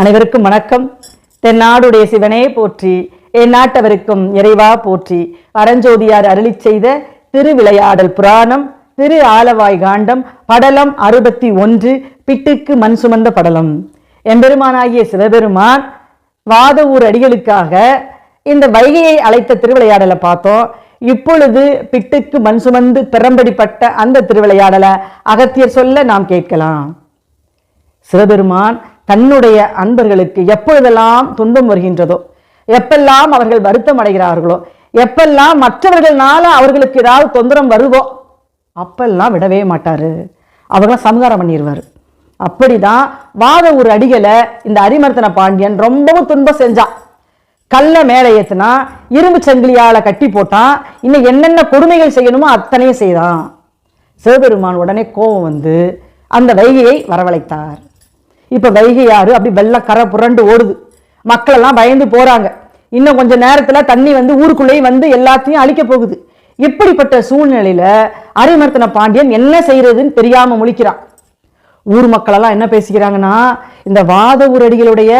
அனைவருக்கும் வணக்கம். தென்னாடுடைய சிவனே போற்றி என் நாட்டவருக்கும் இறைவா போற்றி. பரஞ்சோதியார் அருளிச் செய்த திருவிளையாடல் புராணம் திரு ஆலவாய் காண்டம் படலம் அறுபத்தி ஒன்று பிட்டுக்கு மண் சுமந்த படலம். எம்பெருமானாகிய சிவபெருமான் வாத ஊர் அடிகளுக்காக இந்த வைகையை அழைத்த திருவிளையாடலை பார்த்தோம். இப்பொழுது பிட்டுக்கு மண் சுமந்து பிறம்படிப்பட்ட அந்த திருவிளையாடலை அகத்தியர் சொல்ல நாம் கேட்கலாம். சிவபெருமான் தன்னுடைய அன்பர்களுக்கு எப்பொழுதெல்லாம் துன்பம் வருகின்றதோ எப்பெல்லாம் அவர்கள் வருத்தம் அடைகிறார்களோ எப்பெல்லாம் மற்றவர்கள்னால அவர்களுக்கு ஏதாவது தொந்தரம் வருதோ அப்பெல்லாம் விடவே மாட்டார். அவர்களாம் சமகாரம் பண்ணிடுவார் அப்படிதான் வாத ஒரு அடிகளை இந்த அரிமர்த்தன பாண்டியன் ரொம்பவும் துன்பம் செஞ்சான் கல்ல மேலே ஏற்றுனா இரும்பு சங்கிலியால் கட்டி போட்டான் இன்னும் என்னென்ன கொடுமைகள் செய்யணுமோ அத்தனையும் செய்தான். சிவபெருமான் உடனே கோபம் வந்து அந்த வைகையை வரவழைத்தார். இப்போ வைகை ஆறு அப்படி வெள்ளம் கரை புரண்டு ஓடுது. மக்களெல்லாம் பயந்து போகிறாங்க இன்னும் கொஞ்ச நேரத்தில் தண்ணி வந்து ஊருக்குள்ளேயும் வந்து எல்லாத்தையும் அழிக்க போகுது. இப்படிப்பட்ட சூழ்நிலையில் அரிமர்த்தன பாண்டியன் என்ன செய்யறதுன்னு தெரியாமல் முழிக்கிறான். ஊர் மக்களெல்லாம் என்ன பேசிக்கிறாங்கன்னா இந்த வாத ஊரடிகளுடைய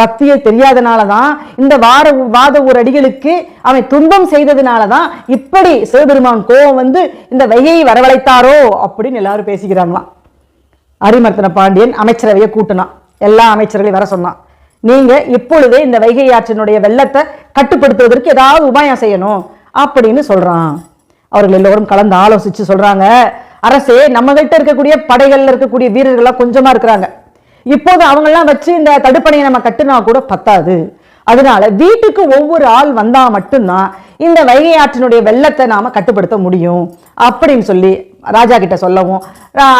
பக்தியை தெரியாதனால தான் இந்த வார வாத ஊரடிகளுக்கு அவன் துன்பம் செய்ததுனால தான் இப்படி சிவபெருமான் கோபம் வந்து இந்த வைகையை வரவழைத்தாரோ அப்படின்னு எல்லாரும் பேசிக்கிறாங்களாம். அரிமர்த்தன பாண்டியன் அமைச்சரவையை கூட்டினான். எல்லா அமைச்சர்களையும் வர சொன்னான். நீங்க இப்பொழுதே இந்த வைகை ஆற்றினுடைய வெள்ளத்தை கட்டுப்படுத்துவதற்கு ஏதாவது உபாயம் செய்யணும் அப்படின்னு சொல்றான். அவர்கள் எல்லோரும் கலந்து ஆலோசிச்சு சொல்றாங்க அரசே நம்மகிட்ட இருக்கக்கூடிய படைகள்ல இருக்கக்கூடிய வீரர்கள்லாம் கொஞ்சமா இருக்கிறாங்க. இப்போது அவங்கெல்லாம் வச்சு இந்த தடுப்பணையை நம்ம கட்டுனா கூட பத்தாது. அதனால வீட்டுக்கு ஒவ்வொரு ஆள் வந்தா மட்டும்தான் இந்த வைகை ஆற்றினுடைய வெள்ளத்தை நாம கட்டுப்படுத்த முடியும். அப்படின்னு சொல்லி ராஜா கிட்ட சொல்லவும்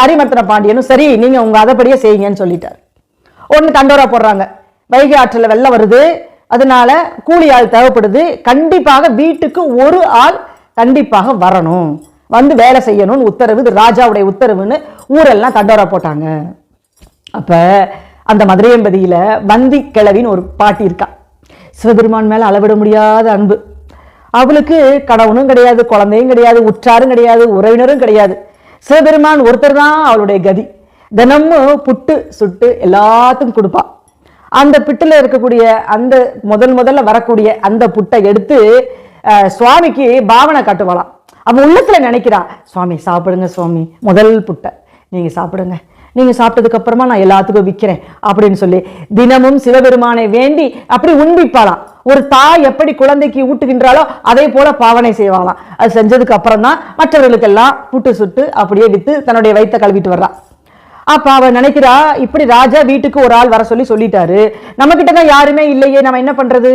அரிமர்த்தன பாண்டியனும் சரி நீங்கள் உங்கள் அதைப்படியே செய்யுங்கன்னு சொல்லிட்டார். ஒன்று தண்டோரா போடுறாங்க. வைகை ஆற்றில் வெள்ளம் வருது. அதனால கூலி ஆள் தேவைப்படுது. கண்டிப்பாக வீட்டுக்கு ஒரு ஆள் கண்டிப்பாக வரணும். வந்து வேலை செய்யணும்னு உத்தரவு இது ராஜாவுடைய உத்தரவுன்னு ஊரெல்லாம் தண்டோரா போட்டாங்க. அப்போ அந்த மதுரையம்பதியில் வந்தி கிழவின்னு ஒரு பாட்டி இருக்கா. சிவபெருமான் மேலே அளவிட முடியாத அன்பு. அவளுக்கு கணவனும் கிடையாது குழந்தையும் கிடையாது உற்றாரும் கிடையாது உறவினரும் கிடையாது. சிவபெருமான் ஒருத்தர் தான் அவளுடைய கதி. தினமும் புட்டு சுட்டு எல்லாத்துக்கும் கொடுப்பா. அந்த பிட்டில் இருக்கக்கூடிய அந்த முதல் முதல்ல வரக்கூடிய அந்த புட்டை எடுத்து சுவாமிக்கு பாவனை காட்டுவாளாம் அவன் உள்ளத்துல நினைக்கிறா சுவாமி சாப்பிடுங்க சுவாமி முதல் புட்டை. நீங்கள் சாப்பிடுங்க. நீங்கள் சாப்பிட்டதுக்கு அப்புறமா நான் எல்லாத்துக்கும் விற்கிறேன் அப்படின்னு சொல்லி தினமும் சிவபெருமானை வேண்டி அப்படி உண்பிப்பாளாம். ஒரு தாய் எப்படி குழந்தைக்கு ஊட்டுகின்றாலோ அதே போல பாவனை செய்வாங்களாம் அது செஞ்சதுக்கு அப்புறம் தான் மற்றவர்களுக்கெல்லாம் புட்டு சுட்டு அப்படியே வித்து தன்னுடைய வயித்தை கழுவிட்டு வர்றான் அப்ப அவன் நினைக்கிறா இப்படி ராஜா வீட்டுக்கு ஒரு ஆள் வர சொல்லி சொல்லிட்டாரு. நம்ம கிட்ட தான் யாருமே இல்லையே நம்ம என்ன பண்றது?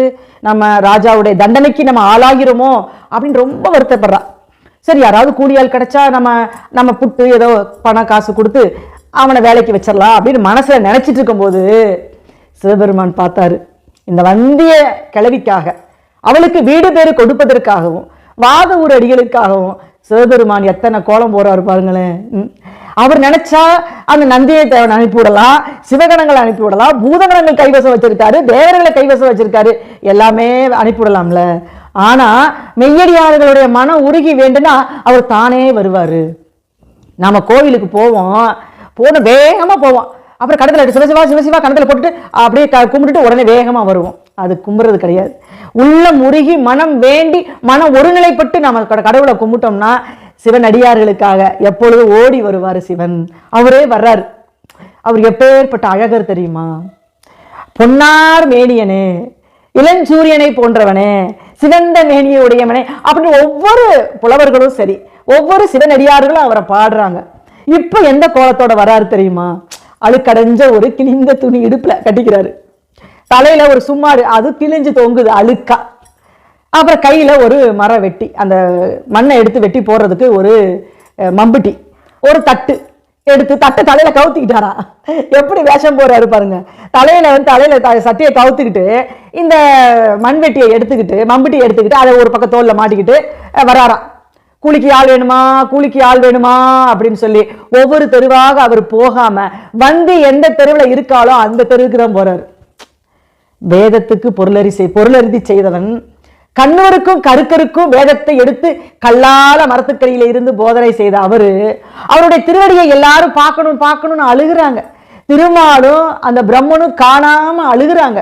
நம்ம ராஜாவுடைய தண்டனைக்கு நம்ம ஆளாகிறோமோ அப்படின்னு ரொம்ப வருத்தப்படுறா. சரி யாராவது கூலியால் ஆள் கிடைச்சா நம்ம நம்ம புட்டு ஏதோ பணம் காசு கொடுத்து அவனை வேலைக்கு வச்சிடலாம் அப்படின்னு மனசுல நினைச்சிட்டு இருக்கும்போது சிவபெருமான் பார்த்தாரு. இந்த வந்திய கிழவிக்காக அவளுக்கு வீடு பேர் கொடுப்பதற்காகவும் வாத ஊர் அடிகளுக்காகவும் சிவபெருமான் எத்தனை கோலம் போறாரு பாருங்களேன். ம். அவர் நினைச்சா அந்த நந்தியை தேவன் அனுப்பி விடலாம் சிவகணங்களை அனுப்பி விடலாம் பூதகணங்கள் கைவசம் வச்சிருக்காரு தேவர்களை கைவசம் வச்சிருக்காரு எல்லாமே அனுப்பி விடலாம்ல. ஆனா மெய்யடியார்களுடைய மனம் உருகி வேண்டுனா அவர் தானே வருவாரு. நாம கோவிலுக்கு போவோம் போன வேகமா போவோம். அப்புறம் கடத்தில் சிவசிவா சிவசிவா கணத்தில் போட்டுட்டு அப்படியே க- கும்பிட்டுட்டு உடனே வேகமா வருவோம். அது கும்புறது கிடையாது. உள்ள முருகி மனம் வேண்டி மனம் ஒருநிலைப்பட்டு நம்ம கட- கடவுளை கும்பிட்டோம்னா சிவன் அடியார்களுக்காக எப்பொழுதும் ஓடி வருவார் சிவன்? அவரே வர்றாரு. அவர் எப்பேற்பட்ட அழகர் தெரியுமா? பொன்னார் மேனியனே இளஞ்சூரியனை போன்றவனே சிவந்த மேனியை உடையவனே அப்படின்னு ஒவ்வொரு புலவர்களும் சரி ஒவ்வொரு சிவனடியார்களும் அவரை பாடுறாங்க. இப்போ எந்த கோலத்தோட வராரு தெரியுமா? அழுக்கடைஞ்ச ஒரு கிழிந்த துணி இடுப்புல கட்டிக்கிறாரு. தலையில ஒரு சும்மாடு அது கிழிஞ்சு தொங்குது அழுக்கா. அப்புறம் கையில ஒரு மர வெட்டி அந்த மண்ணை எடுத்து வெட்டி போடுறதுக்கு ஒரு மம்புட்டி ஒரு தட்டு எடுத்து தட்டை தலையில கவுத்திக்கிட்டாரா? எப்படி வேஷம் போடுறாரு பாருங்க. தலையில வந்து தலையில த- சட்டியை கவுத்துக்கிட்டு இந்த மண்வெட்டியை எடுத்துக்கிட்டு மம்புட்டியை எடுத்துக்கிட்டு அதை ஒரு பக்கம் தோலில் மாட்டிக்கிட்டு வராராம். கூலிக்கு ஆள் வேணுமா? கூலிக்கு ஆள் வேணுமா? அப்படின்னு சொல்லி ஒவ்வொரு தெருவாக அவர் போகாம வந்து எந்த தெருவில் இருக்காளோ அந்த தெருவுக்கு தான் போறாரு. வேதத்துக்கு பொருளரிசை பொருளறிதி செய்தவன் கண்ணூருக்கும் கருக்கருக்கும் வேதத்தை எடுத்து கல்லால மரத்துக்கடியில இருந்து போதனை செய்த அவரு அவருடைய திருவடியை எல்லாரும் பார்க்கணும் பார்க்கணும்னு அழுகுறாங்க. திருமாலும் அந்த பிரம்மனும் காணாம அழுகுறாங்க.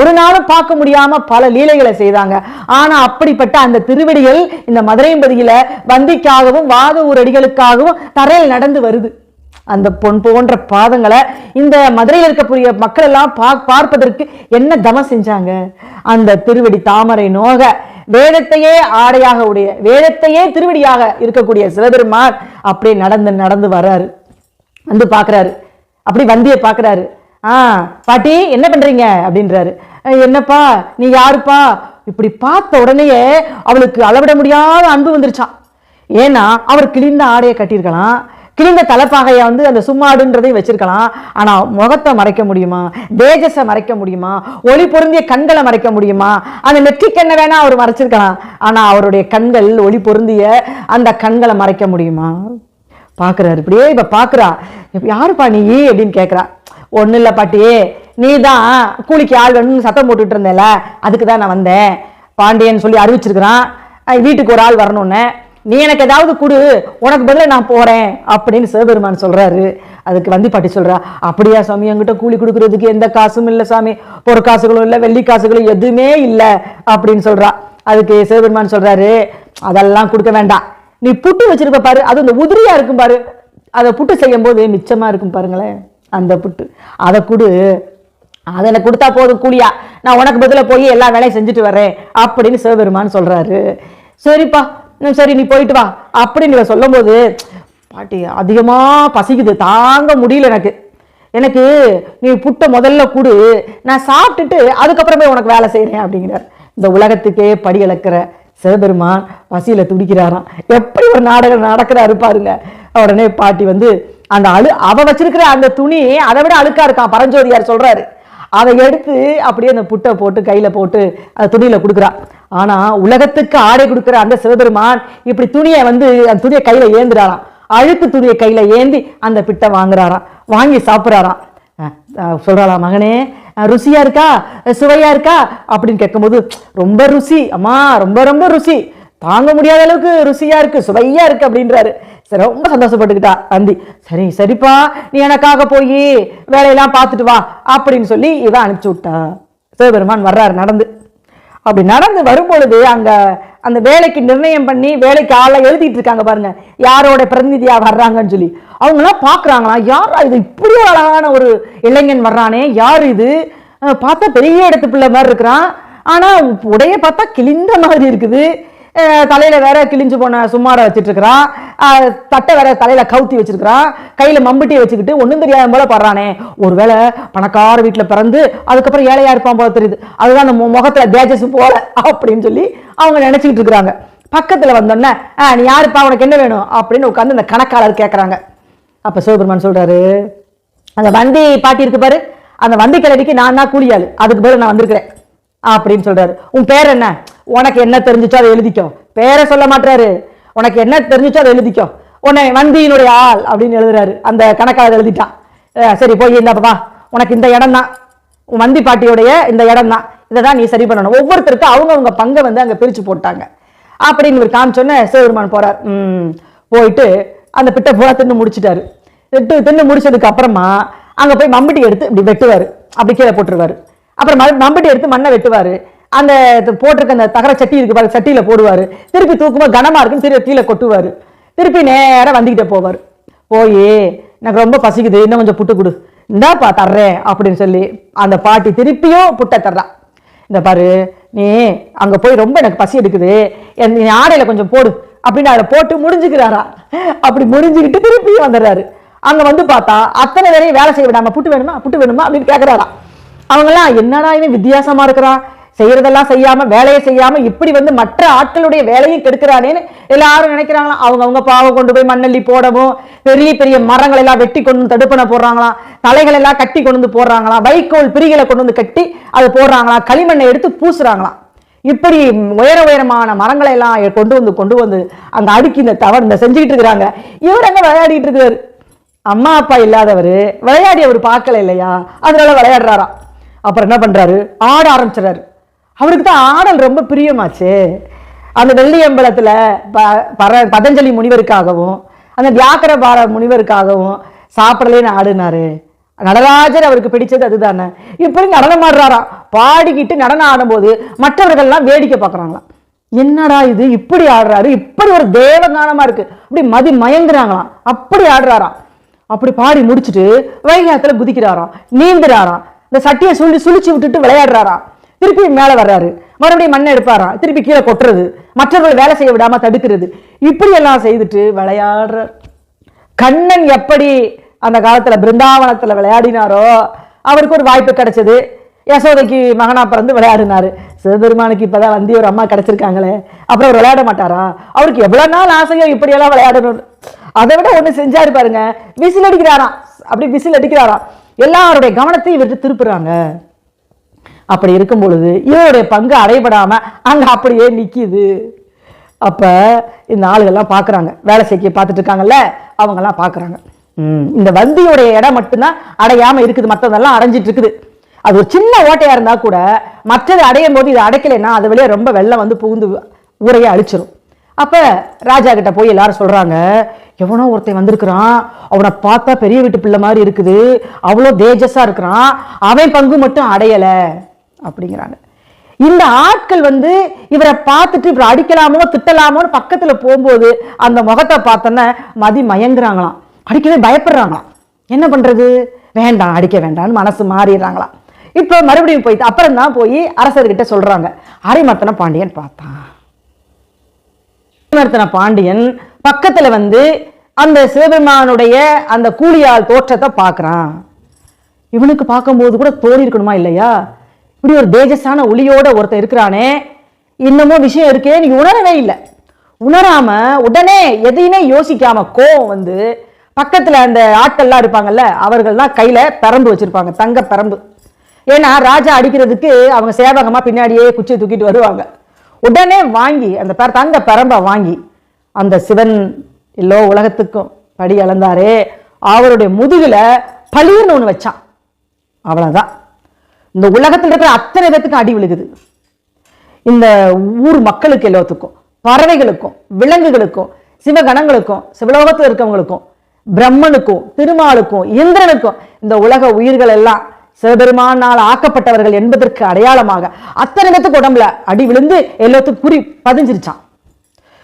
ஒரு நாளும் பார்க்க முடியாம பல லீலைகளை செய்தாங்க. ஆனா அப்படிப்பட்ட அந்த திருவடிகள் இந்த மதுரையம்பதியில வந்திக்காகவும் வாத ஊரடிகளுக்காகவும் தரையில் நடந்து வருது. அந்த பொன் போன்ற பாதங்களை இந்த மதுரையில் இருக்கக்கூடிய மக்கள் எல்லாம் பா பார்ப்பதற்கு என்ன தவம் செஞ்சாங்க? அந்த திருவடி தாமரை நோக வேதத்தையே ஆடையாக உடைய வேதத்தையே திருவடியாக இருக்கக்கூடிய சிவபெருமான் அப்படியே நடந்து நடந்து வர்றாரு வந்து பாக்குறாரு அப்படி வந்திய பார்க்கறாரு. ஆ பாட்டி என்ன பண்றீங்க? அப்படின்றாரு. என்னப்பா நீ யாருப்பா? இப்படி பார்த்த உடனேயே அவளுக்கு அளவிட முடியாத அன்பு வந்துருச்சான் ஏன்னா அவர் கிழிந்த ஆடையை கட்டியிருக்கலாம். கிழிந்த தலைப்பாகையை வந்து அந்த சும்மாடுன்றதையும் வச்சிருக்கலாம். ஆனா முகத்தை மறைக்க முடியுமா? தேஜஸை மறைக்க முடியுமா? ஒளி பொருந்திய கண்களை மறைக்க முடியுமா? அந்த நெற்றிக்கண்ணை வேணா அவர் மறைச்சிருக்கலாம். ஆனா அவருடைய கண்கள் ஒளி பொருந்திய அந்த கண்களை மறைக்க முடியுமா? பார்க்குறாரு. இப்படியே இப்போ பார்க்குறா. யாருப்பா நீ? அப்படின்னு கேட்குறா ஒன்றும் இல்லை பாட்டி. நீ தான் கூலிக்கு ஆள் வேணும்னு சத்தம் போட்டுட்டு இருந்தேல அதுக்கு தான் நான் வந்தேன். பாண்டியன் சொல்லி அறிவிச்சிருக்கிறான். வீட்டுக்கு ஒரு ஆள் வரணும்னு. நீ எனக்கு ஏதாவது கொடு உனக்கு பதிலா நான் போகிறேன் அப்படின்னு சிவபெருமான் சொல்கிறாரு அதுக்கு வந்தி பாட்டி சொல்கிறா அப்படியா சாமி என்கிட்ட கூலி கொடுக்குறதுக்கு எந்த காசும் இல்லை சாமி. பொறு காசுகளும் இல்லை வெள்ளி காசுகளும் எதுவுமே இல்லை அப்படின்னு சொல்கிறா அதுக்கு சிவபெருமான் சொல்கிறாரு அதெல்லாம் கொடுக்க வேண்டாம். நீ புட்டு வச்சிருப்ப பாரு அது இந்த உதிரியாக இருக்கும் பாரு. அதை புட்டு செய்யும் போது மிச்சமாக இருக்கும் பாருங்களேன். அந்த புட்டு. அதை கொடு. அதை எனக்கு கொடுத்தா போதும் கூலியா. நான் உனக்கு பதிலா போய் எல்லா வேலையும் செஞ்சுட்டு வரேன் அப்படின்னு சிவபெருமான் சொல்றாரு. சரிப்பா. ம், சரி நீ போயிட்டு வா. அப்படின்னு இவ சொல்லும்போது பாட்டி அதிகமாக பசிக்குது. தாங்க முடியல எனக்கு. எனக்கு நீ புட்டை முதல்ல கொடு. நான் சாப்பிட்டுட்டு அதுக்கப்புறமே உனக்கு வேலை செய்கிறேன் அப்படிங்கிறார். இந்த உலகத்துக்கே படி இழக்கிற சிவபெருமான் பசியில் துடிக்கிறாராம். எப்படி ஒரு நாடகம் நடக்கிறாரு பாருங்க. உடனே பாட்டி வந்து அந்த அழு அவ வச்சிருக்கிற அந்த துணி அதை விட அழுக்கா இருக்கான். பரஞ்சோதியார் சொல்றாரு. அதை எடுத்து அப்படியே அந்த புட்டை போட்டு கையில போட்டு அந்த துணியில கொடுக்குறா. ஆனா உலகத்துக்கு ஆடை கொடுக்குற அந்த சிவபெருமான் இப்படி துணியை வந்து அந்த துணியை கையில ஏந்துறாராம். அழுக்கு துணியை கையில ஏந்தி அந்த பிட்டை வாங்குறாராம். வாங்கி சாப்பிட்றாராம். சொல்றாளா மகனே ருசியாக ருசியா இருக்கா? சுவையாக சுவையா இருக்கா? அப்படின்னு கேட்கும்போது ரொம்ப ருசி அம்மா ரொம்ப ரொம்ப ருசி. தாங்க முடியாத அளவுக்கு ருசியாக இருக்குது சுவையாக இருக்குது அப்படின்றாரு. சரி ரொம்ப சந்தோஷப்பட்டுக்கிட்டா அந்தி. சரி சரிப்பா நீ எனக்காக போய் வேலையெல்லாம் பார்த்துட்டு வா அப்படின்னு சொல்லி இவன் அனுப்பிச்சி விட்டா. சிவபெருமான் வர்றாரு நடந்து. அப்படி நடந்து வரும்பொழுது அங்கே அந்த வேலைக்கு நிர்ணயம் பண்ணி வேலைக்கு ஆளை எழுதிட்டு இருக்காங்க பாருங்க. யாரோட பிரதிநிதியா வர்றாங்கன்னு சொல்லி. அவங்களாம் பார்க்குறாங்களாம் யாரா இது? இப்படி ஒரு அழகான ஒரு இளைஞன் வர்றானே யார் இது? பார்த்தா பெரிய இடத்து பிள்ளை மாதிரி இருக்கிறான். ஆனால் உடைய பார்த்தா கிழிந்த மாதிரி இருக்குது. தலையில் வேற கிழிஞ்சு போன சுமாரை வச்சுட்டுருக்கிறான் தட்டை வேற தலையில் கவுத்தி வச்சுருக்கிறான் கையில் மம்பட்டியை வச்சுக்கிட்டு ஒன்றும் தெரியாத போல படுறானே. ஒருவேளை பணக்கார வீட்டில் பிறந்து அதுக்கப்புறம் ஏழையாக இருப்பான் போல தெரியுது. அதுதான் அந்த முகத்தில் தேஜஸ் போல அப்படின்னு சொல்லி அவங்க நினச்சிக்கிட்டு இருக்கிறாங்க. பக்கத்தில் வந்தோன்னே "ஆ, நீ யாருப்பா? உனக்கு என்ன வேணும்? அப்படின்னு உட்காந்து அந்த கணக்காளர் கேட்குறாங்க அப்போ சிவபெருமான் சொல்கிறாரு அந்த வந்தி பாட்டி இருக்கு பாரு. அந்த வந்தி கிளடிக்கு நான் தான் கூலியாள். அதுக்கு பேர் நான் வந்திருக்கிறேன். அப்படின்னு சொல்கிறாரு உன் பேர் என்ன? உனக்கு என்ன தெரிஞ்சிச்சோ அதை எழுதிக்கோ. பேரை சொல்ல மாட்டாரு உனக்கு என்ன தெரிஞ்சுச்சோ அதை எழுதிக்கோ. உன்னை வந்தியினுடைய ஆள் அப்படின்னு எழுதுறாரு. அந்த கணக்காளர் எழுதிட்டான் சரி போய் இந்த பாப்பா. உனக்கு இந்த இடம் தான் வந்தி பாட்டியுடைய இந்த இடம் தான் இதை தான் நீ சரி பண்ணணும். ஒவ்வொருத்தருக்கும் அவங்கவுங்க பங்கை வந்து அங்கே பிரித்து போட்டாங்க. அப்படின்னு இவர் காமிச்சோன்னே சிவபெருமான் போறார். போயிட்டு அந்த பிட்டை பூரா தின்னு முடிச்சிட்டாரு. திட்டு தின்னு முடிச்சதுக்கு அப்புறமா அங்கே போய் மம்பட்டி எடுத்து இப்படி வெட்டுவார். அப்படி கீழே போட்டுருவாரு. அப்புறம் மம்பட்டி எடுத்து மண்ணை வெட்டுவார். அந்த இது போட்டிருக்க அந்த தகர சட்டி இருக்கு பாரு சட்டியில் போடுவார். திருப்பி தூக்கும்போது கனமா இருக்குன்னு திருப்பி கீழே கொட்டுவார். திருப்பி நேராக வந்துக்கிட்டே போவார். போய் எனக்கு ரொம்ப பசிக்குது இன்னும் கொஞ்சம் புட்டு கொடு. இந்தாப்பா தர்றேன் அப்படின்னு சொல்லி அந்த பாட்டி திருப்பியும் புட்டை தர்றா. இந்த பாரு நீ அங்க போய் ரொம்ப எனக்கு பசி எடுக்குது. என் நீ ஆடையில கொஞ்சம் போடு அப்படின்னு அதை போட்டு முடிஞ்சுக்கிறாரா. அப்படி முடிஞ்சுக்கிட்டு திருப்பியும் வந்துடுறாரு. அங்க வந்து பார்த்தா அத்தனை பேரையும் வேலை செய்ய விடாம புட்டு வேணுமா புட்டு வேணுமா அப்படின்னு கேட்குறாரா அவங்களாம் என்னடா இவன் வித்தியாசமா இருக்கிறான் செய்யறதெல்லாம் செய்யாம வேலையை செய்யாம இப்படி வந்து மற்ற ஆட்களுடைய வேலையும் கெடுக்கிறானேன்னு எல்லாரும் நினைக்கிறாங்களாம். அவங்க அவங்க பாவம் கொண்டு போய் மண்ணள்ளி போடவும் பெரிய பெரிய மரங்கள் எல்லாம் வெட்டி கொண்டு வந்து தடுப்பணை போடுறாங்களாம். தலைகள் எல்லாம் கட்டி கொண்டு வந்து போடுறாங்களாம். வைக்கோல் பிரிகளை கொண்டு வந்து கட்டி அது போடுறாங்களாம். களிமண்ணை எடுத்து பூசுறாங்களாம். இப்படி உயர உயரமான மரங்களை எல்லாம் கொண்டு வந்து கொண்டு வந்து அந்த அடுக்கி இந்த தவறு இந்த செஞ்சுக்கிட்டு இருக்கிறாங்க. இவர் அங்கே விளையாடிட்டு இருக்காரு அம்மா அப்பா இல்லாதவர் விளையாடி அவர் பார்க்கல இல்லையா? அதனால விளையாடுறாராம். அப்புறம் என்ன பண்றாரு? ஆட ஆரம்பிச்சிடறாரு. அவருக்கு தான் ஆடல் ரொம்ப பிரியமாச்சு. அந்த வெள்ளியம்பலத்துல ப- பர பதஞ்சலி முனிவருக்காகவும் அந்த வியாக்கர பார முனிவருக்காகவும் சாப்பிடலேன்னு ஆடுனாரு. நடராஜர் அவருக்கு பிடிச்சது அதுதானே. இப்படி நடனம் ஆடுறாராம் பாடிக்கிட்டு நடனம் ஆடும்போது மற்றவர்கள்லாம் வேடிக்கை பார்க்குறாங்களாம் என்னடா இது இப்படி ஆடுறாரு இப்படி ஒரு தேவகானமா இருக்கு. அப்படி மதி மயங்குறாங்களாம். அப்படி ஆடுறாராம் அப்படி பாடி முடிச்சுட்டு வைகாத்தில் குதிக்கிறாராம் நீந்துறாராம். இந்த சட்டியை சுழி சுழிச்சு விட்டுட்டு விளையாடுறாராம். திருப்பி மேலே வர்றாரு. மறுபடியும் மண்ணை எடுப்பாராம் திருப்பி கீழே கொட்டுறது. மற்றவர்கள் வேலை செய்ய விடாமல் தடுக்கிறது. இப்படியெல்லாம் செய்துட்டு விளையாடுற கண்ணன் எப்படி அந்த காலத்தில் பிருந்தாவனத்தில் விளையாடினாரோ அவருக்கு ஒரு வாய்ப்பு கிடைச்சது. யசோதைக்கு மகனா பிறந்து விளையாடினாரு. சிவபெருமானுக்கு இப்போதான் வந்து ஒரு அம்மா கிடச்சிருக்காங்களே. அப்புறம் அவர் விளையாட மாட்டாரா? அவருக்கு எவ்வளோ நாள் ஆசையோ இப்படியெல்லாம் விளையாடணும். அதை விட ஒன்று செஞ்சாரு பாருங்க. விசில் அடிக்கிறாராம். அப்படி விசில் அடிக்கிறாராம். எல்லாருடைய கவனத்தையும் விட்டு திருப்புறாங்க. அப்படி இருக்கும் பொழுது இவருடைய பங்கு அடைபடாமல் அங்கே அப்படியே நிற்கிது அப்போ இந்த ஆளுகள்லாம் பார்க்குறாங்க வேலை செய்ய பார்த்துட்டு இருக்காங்கல்ல அவங்கெல்லாம் பார்க்குறாங்க இந்த வந்தியோடைய இடம் மட்டும்தான் அடையாமல் இருக்குது. மற்றதெல்லாம் அடைஞ்சிட்டு இருக்குது. அது ஒரு சின்ன ஓட்டையாக இருந்தால் கூட மற்றது அடையும் போது இது அடைக்கலைன்னா அது வெளியே ரொம்ப வெள்ளம் வந்து புகுந்து ஊரையே அழிச்சிரும். அப்போ ராஜா கிட்ட போய் எல்லாரும் சொல்கிறாங்க எவனோ ஒருத்தன் வந்திருக்கிறான். அவனை பார்த்தா பெரிய வீட்டு பிள்ளை மாதிரி இருக்குது. அவ்வளோ தேஜஸாக இருக்கிறான். அவன் பங்கு மட்டும் அடையலை. அப்படிங்கிறாங்க. இந்த ஆட்கள் வந்து இவரை பார்த்துட்டு இவரை அடிக்கலாமோ திட்டலாமோன்னு பக்கத்துல போகும்போது அந்த முகத்தை பார்த்தோன்னே மதி மயங்குறாங்களாம். அடிக்கவே பயப்படுறாங்களாம். என்ன பண்றது? வேண்டாம் அடிக்க வேண்டாம்னு மனசு மாறிடுறாங்களாம். இப்போ மறுபடியும் போயிட்டு அப்புறம் தான் போய் அரசர்கிட்ட சொல்றாங்க. அரைமர்த்தன பாண்டியன் பார்த்தான் அரிமர்த்தன பாண்டியன் பக்கத்துல வந்து அந்த சிவபெருமானுடைய அந்த கூலியால் தோற்றத்தை பார்க்கறான். இவனுக்கு பார்க்கும்போது கூட தோணி இருக்கணுமா இல்லையா? இப்படி ஒரு தேஜஸான ஒளியோட ஒருத்தர் இருக்கிறானே இன்னமும் விஷயம் இருக்கே நீ உணரவே இல்லை. உணராம உடனே எதையுமே யோசிக்காம கோவம் வந்து பக்கத்துல அந்த ஆட்கள்லாம் இருப்பாங்கல்ல அவர்கள் தான் கையில பரம்பு வச்சிருப்பாங்க தங்க பரம்பு. ஏன்னா ராஜா அடிக்கிறதுக்கு அவங்க சேவகமா பின்னாடியே குச்சியை தூக்கிட்டு வருவாங்க. உடனே வாங்கி அந்த பெர- தங்க பரம்பை வாங்கி அந்த சிவன் எல்லோ உலகத்துக்கும் படி அளந்தாரே அவருடைய முதுகில் பளிர்னு ஒன்று வச்சான். அவ்வளோதான் இந்த உலகத்தில் இருக்கிற அத்தனை பேத்துக்கும் அடி விழுகுது. இந்த ஊர் மக்களுக்கு எல்லாத்துக்கும் பறவைகளுக்கும் விலங்குகளுக்கும் சிவகணங்களுக்கும் சிவலோகத்தில் இருக்கவங்களுக்கும் பிரம்மனுக்கும் திருமாலுக்கும் இந்திரனுக்கும் இந்த உலக உயிர்கள் எல்லாம் சிவபெருமானால் ஆக்கப்பட்டவர்கள் என்பதற்கு அடையாளமாக அத்தனை பேத்துக்கு உடம்புல அடி விழுந்து எல்லாத்துக்கும் குறி பதிஞ்சிருச்சான்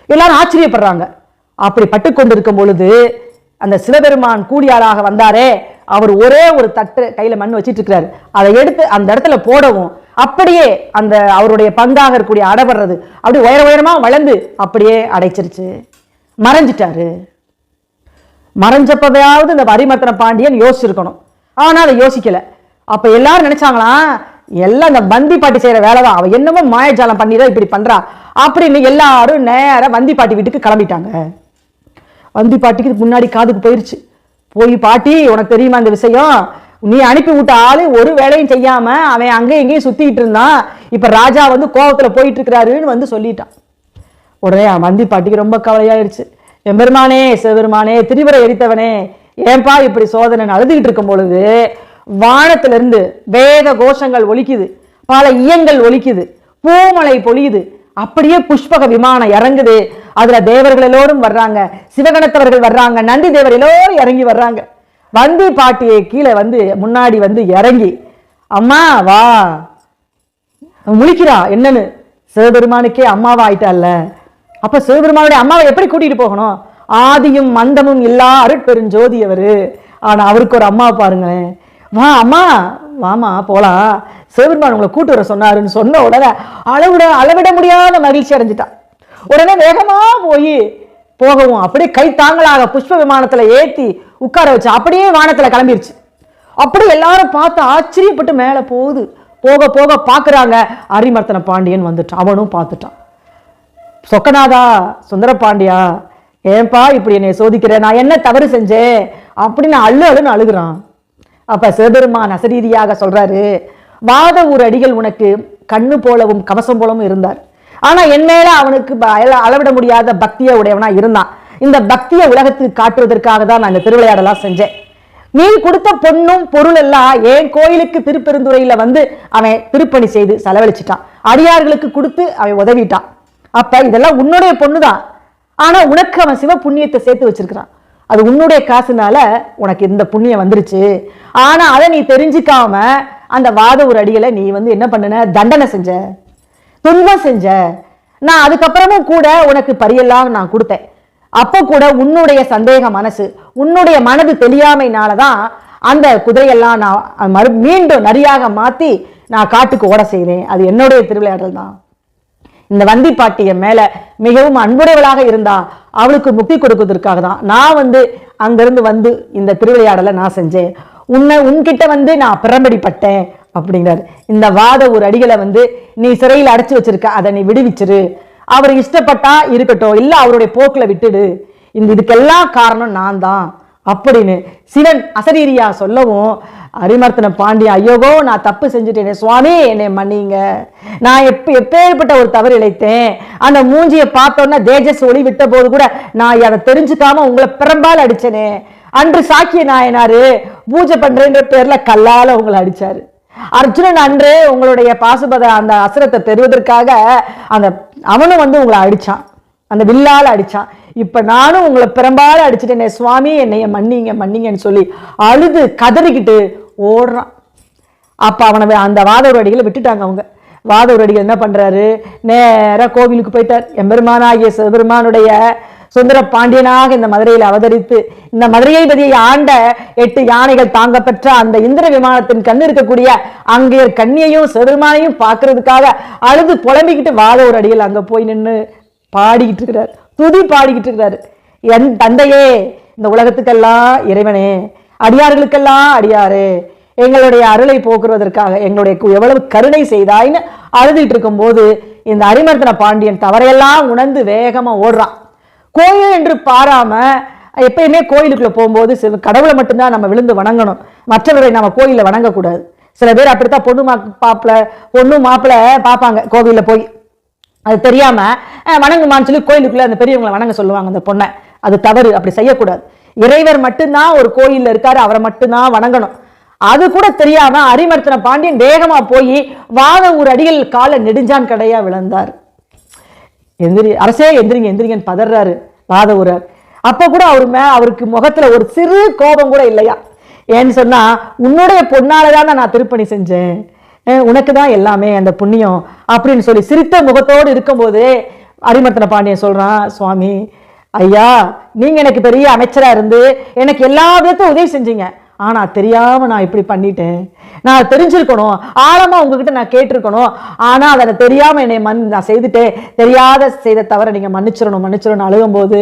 எல்லாரும் ஆச்சரியப்படுறாங்க. அப்படி பட்டு கொண்டிருக்கும் பொழுது அந்த சிவபெருமான் கூலியாளாக வந்தாரே அவர் ஒரே ஒரு தட்டு கையில மண் வச்சிட்டு இருக்கிறாரு அதை எடுத்து அந்த இடத்துல போடவும் அப்படியே அந்த அவருடைய பங்காக இருக்கக்கூடிய அடபடுறது அப்படி உயர உயரமா வளர்ந்து அப்படியே அடைச்சிருச்சு. மறைஞ்சிட்டாரு. மறைஞ்சப்பதையாவது இந்த வரிமத்தன பாண்டியன் யோசிச்சிருக்கணும். ஆனா அதை யோசிக்கல. அப்ப எல்லாரும் நினைச்சாங்களாம் எல்லாம் இந்த வந்தி பாட்டி செய்யற வேலை தான் அவ என்னமோ மாயஜாலம் பண்ணி தான் இப்படி பண்றா அப்படின்னு எல்லாரும் நேராக வந்தி பாட்டி வீட்டுக்கு கிளம்பிட்டாங்க. வந்தி பாட்டிக்கு முன்னாடி காதுக்கு போயிருச்சு. போய் பாட்டி உனக்கு தெரியுமா இந்த விஷயம்? நீ அனுப்பி விட்ட ஆளு ஒரு வேலையும் செய்யாம அவன் அங்கேயும் இங்கேயும் சுத்திட்டு இருந்தான். இப்ப ராஜா வந்து கோவத்துல போயிட்டு இருக்கிறாருன்னு வந்து சொல்லிட்டான். உடனே வந்தி பாட்டிக்கு ரொம்ப கவலையாயிருச்சு. எம்பெருமானே சிவபெருமானே திரிபுரை எரித்தவனே ஏன்பா இப்படி சோதனை அழுதுகிட்டு இருக்கும் பொழுது வானத்திலிருந்து வேத கோஷங்கள் ஒலிக்குது பல ஈயங்கள் ஒலிக்குது பூமலை பொழியுது அப்படியே புஷ்பக விமானம் இறங்குது. அதுல தேவர்கள் எல்லோரும் வர்றாங்க. சிவகணத்தவர்கள் வர்றாங்க. நந்தி தேவர் எல்லோரும் இறங்கி வர்றாங்க. வந்தி பாட்டியை கீழே வந்து முன்னாடி வந்து இறங்கி அம்மா வா. முழிக்கிறா என்னன்னு? சிவபெருமானுக்கே அம்மாவா ஆயிட்டால்ல அப்ப சிவபெருமானுடைய அம்மாவை எப்படி கூட்டிட்டு போகணும்? ஆதியும் மந்தமும் இல்லா அருட்பெருஞ்சோதி அவரு ஆனா அவருக்கு ஒரு அம்மா பாருங்களேன். வா அம்மா. வாமா போலாம். சிவபெருமான் உங்களை கூட்டு வர சொன்னாருன்னு சொன்ன உடனே அளவிட அளவிட முடியாத மகிழ்ச்சி அடைஞ்சிட்டான். உடனே வேகமா போய் போகவும். அப்படியே கை தாங்களாக புஷ்ப விமானத்துல ஏத்தி உட்கார வச்சு அப்படியே வானத்துல கிளம்பிருச்சு. அப்படி எல்லாரும் பார்த்து ஆச்சரியப்பட்டு மேலே போகுது. போக போக பார்க்குறாங்க அரிமர்த்தன பாண்டியன் வந்துட்டான். அவனும் பார்த்துட்டான். சொக்கநாதா சுந்தர பாண்டியா ஏன்பா இப்படி என்னை சோதிக்கிறேன் நான் என்ன தவறு செஞ்சேன்? அப்படின்னு அள்ளு அழுன்னு அழுகுறான். அப்ப சிவபெருமான் அசரீதியாக சொல்றாரு வாத ஊர் அடிகள் உனக்கு கண்ணு போலவும் கவசம் போலவும் இருந்தார். ஆனா என் மேலே அவனுக்கு ப- அளவிட முடியாத பக்தியை உடையவனா இருந்தான். இந்த பக்தியை உலகத்துக்கு காட்டுவதற்காக தான் நான் இந்த திருவிளையாடலாம் செஞ்சேன். நீ கொடுத்த பொண்ணும் பொருள் எல்லாம் என் கோயிலுக்கு திருப்பெருந்துறையில வந்து அவன் திருப்பணி செய்து செலவழிச்சிட்டான். அடியார்களுக்கு கொடுத்து அவன் உதவிட்டான். அப்ப இதெல்லாம் உன்னுடைய பொண்ணுதான். ஆனா உனக்கு அவன் சிவ புண்ணியத்தை சேர்த்து வச்சிருக்கிறான். அது உன்னுடைய காசுனால உனக்கு இந்த புண்ணியம் வந்துருச்சு. ஆனா அதை நீ தெரிஞ்சுக்காம அந்த வாத ஒரு அடிகளை நீ வந்து என்ன பண்ணுன? தண்டனை செஞ்ச. துன்பம் செஞ்ச. நான் அதுக்கப்புறமும் கூட உனக்கு பரியெல்லாம் நான் கொடுத்தேன். அப்போ கூட உன்னுடைய சந்தேக மனசு உன்னுடைய மனது தெரியாமைனால தான் அந்த குதிரையெல்லாம் நான் மறு மீண்டும் நரியாக மாற்றி நான் காட்டுக்கு ஓட செய்தேன். அது என்னுடைய திருவிளையாடல் தான். இந்த வந்தி பாட்டிய மேலே மேல மிகவும் அன்புடையவளாக இருந்தா அவளுக்கு முக்தி கொடுக்கறதுக்காக தான் நான் வந்து அங்கிருந்து வந்து இந்த திருவிளையாடலை நான் செஞ்சேன். உன்னை உன்கிட்ட வந்து நான் பிரம்படிப்பட்டேன். அப்படிங்கிறார். இந்த வாத ஒரு அடிகளை வந்து நீ சிறையில் அடைச்சு வச்சிருக்க அதை நீ விடுவிச்சிரு. அவர் இஷ்டப்பட்டா இருக்கட்டும் இல்லை அவருடைய போக்கில் விட்டுடு. இந்த இதுக்கெல்லாம் காரணம் நான் தான் அப்படின்னு சிவன் அசரீரியா சொல்லவும் அரிமர்த்தன பாண்டியா ஐயோகோ நான் தப்பு செஞ்சுட்டேனே சுவாமி என்னை மன்னிங்க. நான் எப்ப எப்பேற்பட்ட ஒரு தவறு இழைத்தேன். அந்த மூஞ்சியை பார்த்தோன்னா தேஜஸ் ஒளி விட்ட போது கூட நான் அதை தெரிஞ்சுக்காம உங்களை பிறம்பால் அடிச்சேனே. அன்று சாக்கிய நாயனாரு பூஜை பண்றேன்ற பேர்ல கல்லால உங்களை அடிச்சாரு. அர்ஜுனன் அன்று உங்களுடைய பாசுபத அந்த அசுரத்தை பெறுவதற்காக அந்த அவனும் வந்து உங்களை அடிச்சான். அந்த வில்லால அடிச்சான். இப்ப நானும் உங்களை பிறம்பால அடிச்சிட்டேனே சுவாமி என்னைய மன்னிங்க மன்னிங்கன்னு சொல்லி அழுது கதறிக்கிட்டு ஓடுறான். அப்ப அவனை அந்த வாதவரடிகளை விட்டுட்டாங்க அவங்க. வாதவரடிகள் என்ன பண்றாரு? நேரா கோவிலுக்கு போயிட்டார். எம்பெருமானாகிய சிவபெருமானுடைய சுந்தர பாண்டியனாக இந்த மதுரையில் அவதரித்து இந்த மதுரையை பதியை ஆண்ட எட்டு யானைகள் தாங்க பெற்ற அந்த இந்திர விமானத்தின் கண் இருக்கக்கூடிய அங்கே கண்ணியையும் செருமானையும் பார்க்கறதுக்காக அழுது புலம்பிக்கிட்டு வாத ஒரு அடியில் அங்கே போய் நின்று பாடிக்கிட்டு இருக்கிறார். துதி பாடிக்கிட்டு இருக்கிறாரு. என் தந்தையே இந்த உலகத்துக்கெல்லாம் இறைவனே அடியார்களுக்கெல்லாம் அடியாரே எங்களுடைய அருளை போக்குவதற்காக எங்களுடைய கு- எவ்வளவு கருணை செய்தாய்னு அழுதுட்டு இருக்கும்போது இந்த அரிமர்த்தன பாண்டியன் தவறையெல்லாம் உணர்ந்து வேகமாக ஓடுறான். கோயில் என்று பாராம எப்பயுமே கோயிலுக்குள்ள போகும்போது சிவ கடவுளை மட்டும்தான் நம்ம விழுந்து வணங்கணும். மற்றவரை நம்ம கோயிலில் வணங்கக்கூடாது. சில பேர் அப்படித்தான் பொண்ணு மா பாப்பில் பொண்ணு மாப்பிள்ளை பார்ப்பாங்க கோவிலில் போய். அது தெரியாம வணங்குமான்னு சொல்லி கோயிலுக்குள்ள அந்த பெரியவங்களை வணங்க சொல்லுவாங்க அந்த பொண்ணை. அது தவறு அப்படி செய்யக்கூடாது. இறைவர் மட்டும்தான் ஒரு கோயில்ல இருக்காரு அவரை மட்டும்தான் வணங்கணும். அது கூட தெரியாம அரிமர்த்தன பாண்டியன் வேகமா போய் வாத ஒரு அடிகள் காலை நெடுஞ்சான் கடையா விழுந்தார். எந்திரி அரசே எந்திரிங்க எந்திரிங்கன்னு பதறாரு. வாத ஊரர் கூட அவர் மே அவருக்கு முகத்தில் ஒரு சிறு கோபம் கூட இல்லையா? ஏன்னு சொன்னால் உன்னுடைய பொன்னாலதான் நான் திருப்பணி செஞ்சேன். உனக்கு தான் எல்லாமே அந்த புண்ணியம் அப்படின்னு சொல்லி சிரித்த முகத்தோடு இருக்கும்போது அரிமர்த்தன பாண்டியன் சொல்கிறான் சுவாமி ஐயா நீங்கள் எனக்கு பெரிய அமைச்சராக இருந்து எனக்கு எல்லா விதத்தையும் உதவி செஞ்சீங்க. ஆனால் தெரியாமல் நான் இப்படி பண்ணிட்டேன். நான் தெரிஞ்சிருக்கணும். ஆழமாக உங்ககிட்ட நான் கேட்டிருக்கணும். ஆனால் அதை தெரியாமல் என்னை மன் நான் செய்துட்டேன். தெரியாத செய்த தவிர நீங்கள் மன்னிச்சிடணும். மன்னிச்சிடணும் அழுகும்போது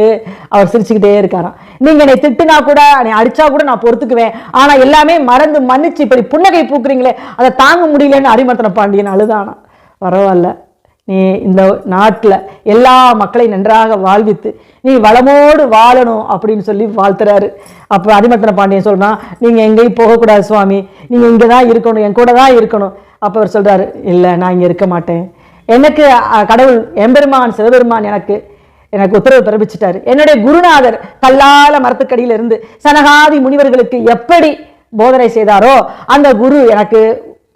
அவர் சிரிச்சுக்கிட்டே இருக்காராம். நீங்கள் என்னை திட்டுனா கூட என்னை அடித்தா கூட நான் பொறுத்துக்குவேன். ஆனால் எல்லாமே மறந்து மன்னிச்சு இப்படி புன்னகை பூக்குறீங்களே அதை தாங்க முடியலன்னு அரிமர்த்தன பாண்டியன் அழுதானா பரவாயில்ல. நீ இந்த நாட்டில் எல்லா மக்களையும் நன்றாக வாழ்வித்து நீ வளமோடு வாழணும் அப்படின்னு சொல்லி வாழ்த்துறாரு. அப்போ அதிமத்தன பாண்டியன் சொல்கிறான் நீங்கள் எங்கேயும் போகக்கூடாது சுவாமி. நீங்கள் இங்கே தான் இருக்கணும் என் கூட தான் இருக்கணும். அப்போ அவர் சொல்கிறாரு இல்லை நான் இங்கே இருக்க மாட்டேன். எனக்கு கடவுள் எம்பெருமான் சிவபெருமான் எனக்கு எனக்கு உத்தரவு பிறப்பிச்சிட்டாரு. என்னுடைய குருநாதர் கல்லால மரத்துக்கடியிலிருந்து சனகாதி முனிவர்களுக்கு எப்படி போதனை செய்தாரோ அந்த குரு எனக்கு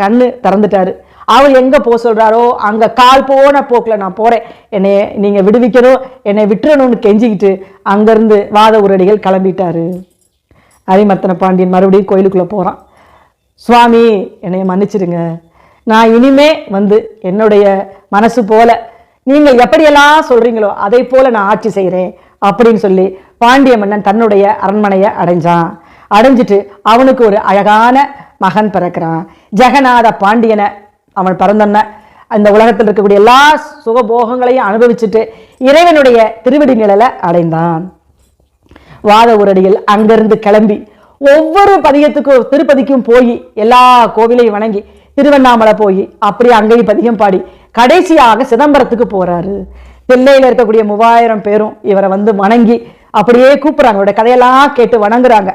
கண்ணு திறந்துட்டாரு. அவர் எங்கே போக சொல்கிறாரோ அங்கே கால் போன போக்கில் நான் போகிறேன் என்னை நீங்கள் விடுவிக்கணும் என்னை விட்டுறணும்னு கெஞ்சிக்கிட்டு அங்கேருந்து வாத உரடிகள் கிளம்பிட்டாரு. அரிமர்த்தன பாண்டியன் மறுபடியும் கோயிலுக்குள்ளே போகிறான் சுவாமி என்னை மன்னிச்சிடுங்க. நான் இனிமே வந்து என்னுடைய மனசு போல நீங்கள் எப்படியெல்லாம் சொல்கிறீங்களோ அதை போல நான் ஆட்சி செய்கிறேன் அப்படின்னு சொல்லி பாண்டிய மன்னன் தன்னுடைய அரண்மனையை அடைஞ்சான். அடைஞ்சிட்டு அவனுக்கு ஒரு அழகான மகன் பிறக்கிறான். ஜெகநாத பாண்டியனை அவன் பிறந்தன்ன. அந்த உலகத்தில் இருக்கக்கூடிய எல்லா சுகபோகங்களையும் அனுபவிச்சுட்டு இறைவனுடைய திருவடி நிழலை அடைந்தான். வாத உரடியில் அங்கிருந்து கிளம்பி ஒவ்வொரு பதியத்துக்கும் திருப்பதிக்கும் போய் எல்லா கோவிலையும் வணங்கி திருவண்ணாமலை போய் அப்படியே அங்கேயும் பதிகம் பாடி கடைசியாக சிதம்பரத்துக்கு போறாரு. தில்லையில் இருக்கக்கூடிய மூவாயிரம் பேரும் இவரை வந்து வணங்கி அப்படியே கூப்பிடுறாங்க. அவருடைய கதையெல்லாம் கேட்டு வணங்குறாங்க.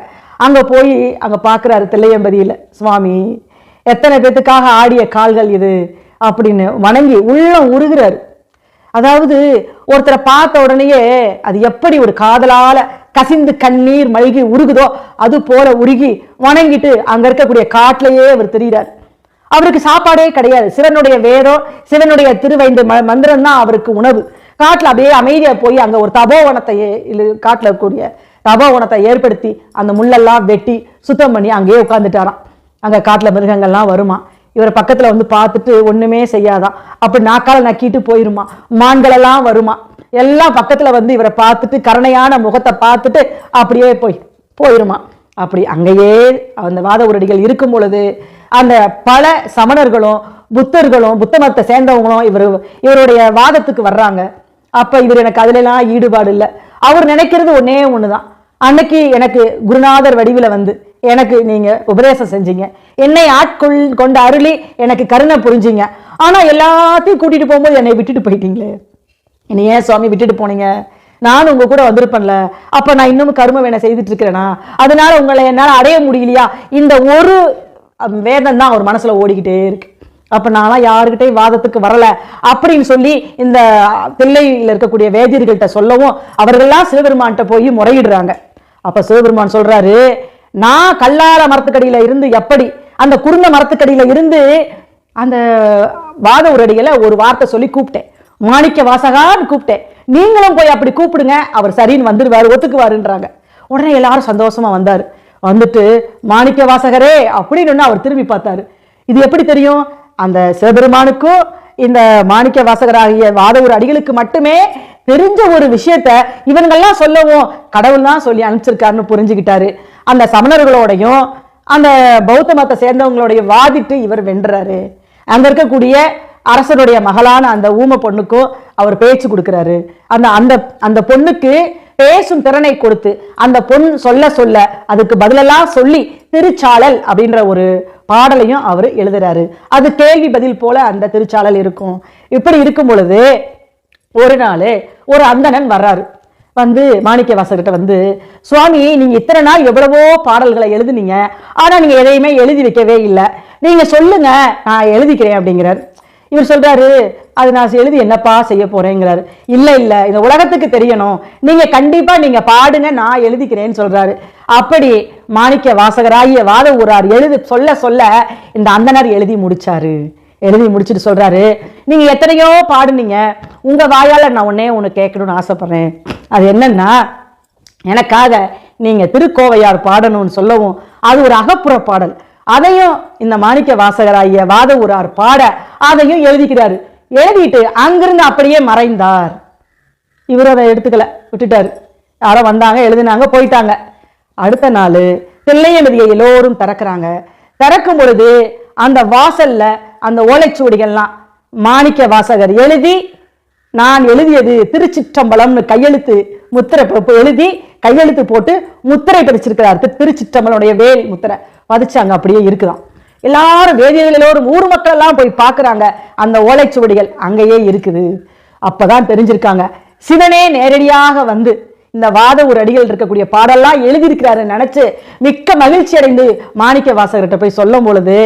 அங்க போய் அங்க பார்க்குறாரு தில்லையம்பதியில. சுவாமி எத்தனை பேத்துக்காக ஆடிய கால்கள் இது? அப்படின்னு வணங்கி உள்ளம் உருகுறாரு. அதாவது ஒருத்தரை பார்த்த உடனேயே அது எப்படி ஒரு காதலால கசிந்து கண்ணீர் மழுகி உருகுதோ அது போல உருகி வணங்கிட்டு அங்க இருக்கக்கூடிய காட்டிலேயே அவர் தெரிகிறார் அவருக்கு சாப்பாடே கிடையாது. சிவனுடைய வேதம் சிவனுடைய திருவைந்து ம- மந்திரம் தான் அவருக்கு உணவு. காட்டில் அப்படியே அமைதியா போய் அங்கே ஒரு தபோவனத்தை காட்டில் இருக்கக்கூடிய தபோவனத்தை ஏற்படுத்தி அந்த முள்ளெல்லாம் வெட்டி சுத்தம் பண்ணி அங்கேயே உட்காந்துட்டாராம் அங்கே காட்டில் மிருகங்கள்லாம் வருமா? இவர் பக்கத்தில் வந்து பார்த்துட்டு ஒன்றுமே செய்யாதான் அப்படி நாக்கால நக்கிட்டு போயிருமா? மான்களெல்லாம் வருமா? எல்லாம் பக்கத்தில் வந்து இவரை பார்த்துட்டு கருணையான முகத்தை பார்த்துட்டு அப்படியே போய் போயிருமா? அப்படி அங்கேயே அந்த வாத உரடிகள் இருக்கும் பொழுது அந்த பல சமணர்களும் புத்தர்களும் புத்த மதத்தை சேர்ந்தவங்களும் இவர் இவருடைய வாதத்துக்கு வர்றாங்க. அப்போ இவர் எனக்கு அதுலலாம் ஈடுபாடு இல்லை. அவர் நினைக்கிறது ஒன்றே ஒன்று தான் அன்னைக்கு எனக்கு குருநாதர் வடிவில் வந்து எனக்கு நீங்கள் உபதேசம் செஞ்சீங்க. என்னை ஆட்கொள் கொண்ட அருளி எனக்கு கருணை புரிஞ்சிங்க. ஆனால் எல்லாத்தையும் கூட்டிகிட்டு போகும்போது என்னை விட்டுட்டு போயிட்டீங்களே. என்னை ஏன் சுவாமி விட்டுட்டு போனீங்க? நான் உங்கள் கூட வந்திருப்பேன்ல. அப்போ நான் இன்னும் கரும வேணை செய்துட்டு இருக்கிறேனா அதனால உங்களை என்னால் அடைய முடியலையா? இந்த ஒரு வேதம் தான் அவர் மனசுல ஓடிக்கிட்டே இருக்கு. அப்போ நான்லாம் யாருக்கிட்டையும் வாதத்துக்கு வரல. அப்படின்னு சொல்லி இந்த தில்லையில் இருக்கக்கூடிய வேதியர்கள்ட்ட சொல்லவும் அவர்கள்லாம் சிவபெருமான்கிட்ட போய் முறையிடுறாங்க. அப்போ சிவபெருமான் சொல்றாரு நான் கல்லார மரத்துக்கடியில இருந்து எப்படி அந்த குருந்த மரத்துக்கடியில இருந்து அந்த வாத உரடிகளை ஒரு வார்த்தை சொல்லி கூப்பிட்டேன். மாணிக்க வாசகான்னு கூப்பிட்டேன். நீங்களும் போய் அப்படி கூப்பிடுங்க அவர் சரின்னு வந்துடுவாரு ஒத்துக்குவாருன்றாங்க. உடனே எல்லாரும் சந்தோஷமா வந்தார். வந்துட்டு மாணிக்க வாசகரே அப்படின்னு அவர் திரும்பி பார்த்தாரு. இது எப்படி தெரியும்? அந்த சிவபெருமானுக்கும் இந்த மாணிக்க வாசகராகிய வாதவூர் அடிகளுக்கு மட்டுமே தெரிஞ்ச ஒரு விஷயத்த இவங்கெல்லாம் சொல்லவும் கடவுள் தான் சொல்லி அனுப்பிச்சிருக்காருன்னு புரிஞ்சுக்கிட்டாரு. அந்த சமணர்களோடையும் அந்த பௌத்த மதத்தை சேர்ந்தவங்களோடைய வாதிட்டு இவர் வென்றாரு. அங்கே இருக்கக்கூடிய அரசனுடைய மகளான அந்த ஊம பொண்ணுக்கும் அவர் பேச்சு கொடுக்குறாரு. அந்த அந்த அந்த பொண்ணுக்கு பேசும் திறனை கொடுத்து அந்த பொண் சொல்ல சொல்ல அதுக்கு பதிலெல்லாம் சொல்லி திருச்சாளல் அப்படின்ற ஒரு பாடலையும் அவர் எழுதுறாரு. அது கேள்வி பதில் போல அந்த திருச்சாளல் இருக்கும். இப்படி இருக்கும் பொழுது ஒரு நாள் ஒரு அந்தணன் வர்றாரு. வந்து மாணிக்க வாசகர்கிட்ட வந்து சுவாமி நீங்கள் இத்தனை நாள் எவ்வளவோ பாடல்களை எழுதுனீங்க. ஆனா நீங்க எதையுமே எழுதி வைக்கவே இல்லை. நீங்கள் சொல்லுங்க நான் எழுதிக்கிறேன் அப்படிங்கிறார். இவர் சொல்றாரு அது நான் எழுதி என்னப்பா செய்ய போறேங்கிறாரு. இல்லை இல்லை இந்த உலகத்துக்கு தெரியணும். நீங்கள் கண்டிப்பாக நீங்கள் பாடுங்க நான் எழுதிக்கிறேன்னு சொல்றாரு. அப்படி மாணிக்க வாசகராகிய வாத ஊரார் எழுது சொல்ல சொல்ல இந்த அந்தனர் எழுதி முடிச்சாரு. எழுதி முடிச்சுட்டு சொல்கிறாரு நீங்கள் எத்தனையோ பாடுனீங்க. உங்கள் வாயால் நான் உன்னே ஒன்று கேட்கணும்னு ஆசைப்பட்றேன். அது என்னன்னா எனக்காக நீங்கள் திருக்கோவையார் பாடணும்னு சொல்லவும் அது ஒரு அகப்புற பாடல். அதையும் இந்த மாணிக்க வாசகராகிய வாத ஊரார் பாட அதையும் எழுதிக்கிறாரு. எழுதிட்டு அங்கிருந்து அப்படியே மறைந்தார். இவர் அதை எடுத்துக்கல விட்டுட்டாரு. யாரோ வந்தாங்க எழுதினாங்க போயிட்டாங்க. அடுத்த நாள் தில்லையமதியை எல்லோரும் திறக்கிறாங்க. திறக்கும் பொழுது அந்த வாசல்ல அந்த ஓலைச்சுவடிகள்லாம் மாணிக்க வாசகர் எழுதி நான் எழுதியது திருச்சிற்றம்பலம்னு கையெழுத்து முத்திரை எழுதி கையெழுத்து போட்டு முத்திரை பதிச்சிருக்கிறார். திருச்சிற்றம்பலனுடைய வேல் முத்திரை. பதிச்சு அங்கே அப்படியே இருக்குதான். எல்லாரும் வேதியர்கள் ஊர் மக்கள் எல்லாம் போய் பார்க்குறாங்க அந்த ஓலைச்சுவடிகள். அங்கேயே இருக்குது. அப்போதான் தெரிஞ்சிருக்காங்க. சிவனே நேரடியாக வந்து இந்த வாத ஒரு அடிகள் இருக்கக்கூடிய பாடெல்லாம் எழுதியிருக்கிறாரு நினைச்சு மிக்க மகிழ்ச்சி அடைந்து மாணிக்க வாசகர்கிட்ட போய் சொல்லும் பொழுது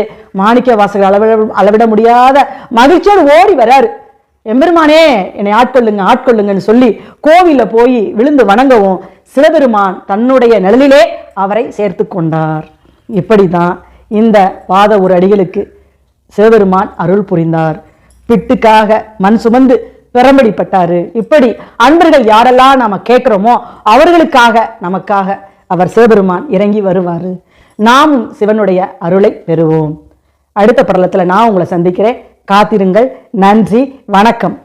மாணிக்க வாசகர் அளவிட அளவிட முடியாத மகிழ்ச்சியோடு ஓடி வராரு. எம்பெருமானே என்னை ஆட்கொள்ளுங்க ஆட்கொள்ளுங்கன்னு சொல்லி கோவில போய் விழுந்து வணங்கவும் சிவபெருமான் தன்னுடைய நிழலிலே அவரை சேர்த்து கொண்டார். இப்படிதான் இந்த வாத ஒரு அடிகளுக்கு சிவபெருமான் அருள் புரிந்தார். பிட்டுக்காக மண் சுமந்து பெரம்படிப்பட்டாரு இப்படி அன்பர்கள் யாரெல்லாம் நாம கேட்கிறோமோ அவர்களுக்காக நமக்காக அவர் சிவபெருமான் இறங்கி வருவாரு. நாமும் சிவனுடைய அருளை பெறுவோம். அடுத்த பிரலத்துல நான் உங்களை சந்திக்கிறேன். காத்திருங்கள். நன்றி. வணக்கம்.